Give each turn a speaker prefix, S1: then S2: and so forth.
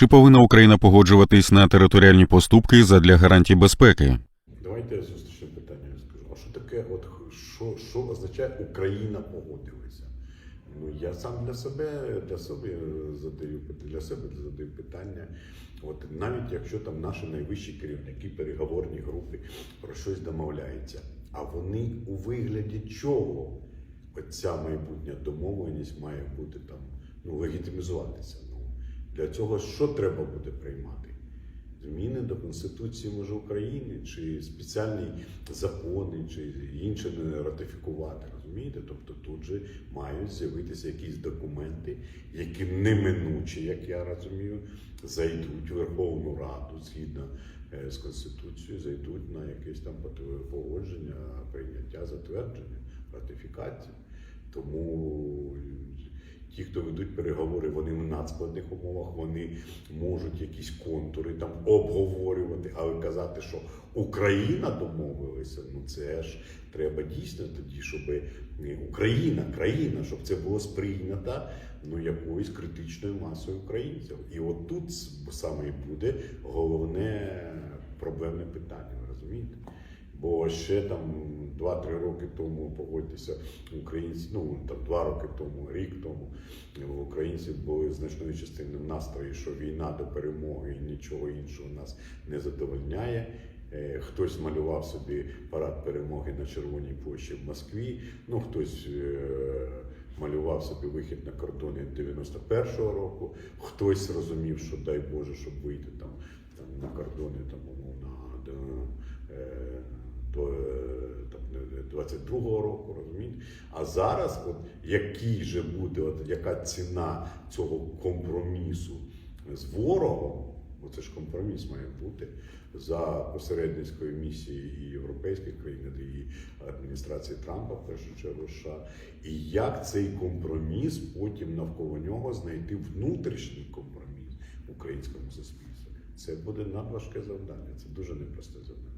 S1: Чи повинна Україна погоджуватись на територіальні поступки задля гарантій безпеки?
S2: Давайте я зустрічне питання скажу. А що таке, от що, що означає Україна погодилася? Ну я сам для себе для себе задаю для себе задаю питання. От навіть якщо там наші найвищі керівники, переговорні групи про щось домовляються, а вони у вигляді чого? Оця майбутня домовленість має бути там ну легітимізуватися. Для цього що треба буде приймати? Зміни до Конституції може України, чи спеціальні закони, чи інше не ратифікувати. Розумієте? Тобто тут же мають з'явитися якісь документи, які неминуче, як я розумію, зайдуть в Верховну Раду згідно е, з Конституцією, зайдуть на якесь там погодження, прийняття, затвердження, ратифікацію. Тому ті, хто ведуть переговори, вони в надскладних умовах, вони можуть якісь контури там обговорювати, але казати, що Україна домовилася, ну це ж треба дійсно тоді, щоб Україна, країна, щоб це було сприйнято ну, якоюсь критичною масою українців. І от тут саме і буде головне проблемне питання, ви розумієте? Бо ще там 2-3 роки тому погодьтеся, українці, ну там 2 роки тому, рік тому, в українців були значною частиною настрої, що війна до перемоги і нічого іншого нас не задовольняє. Е, Хтось малював собі парад перемоги на Червоній площі в Москві, ну хтось е, малював собі вихід на кордони 91-го року, хтось розумів, що дай Боже, щоб вийти там, там на кордони там, умовно, до, е, до е, там, не- 22-го року, розумієте? А зараз, от який же буде, от яка ціна цього компромісу з ворогом, бо це ж компроміс має бути за посередницькою місії і європейських країн, і адміністрації Трампа, в першу чергу США, і як цей компроміс потім навколо нього знайти внутрішній компроміс в українському суспільстві. Це буде надважке завдання, це дуже непросте завдання.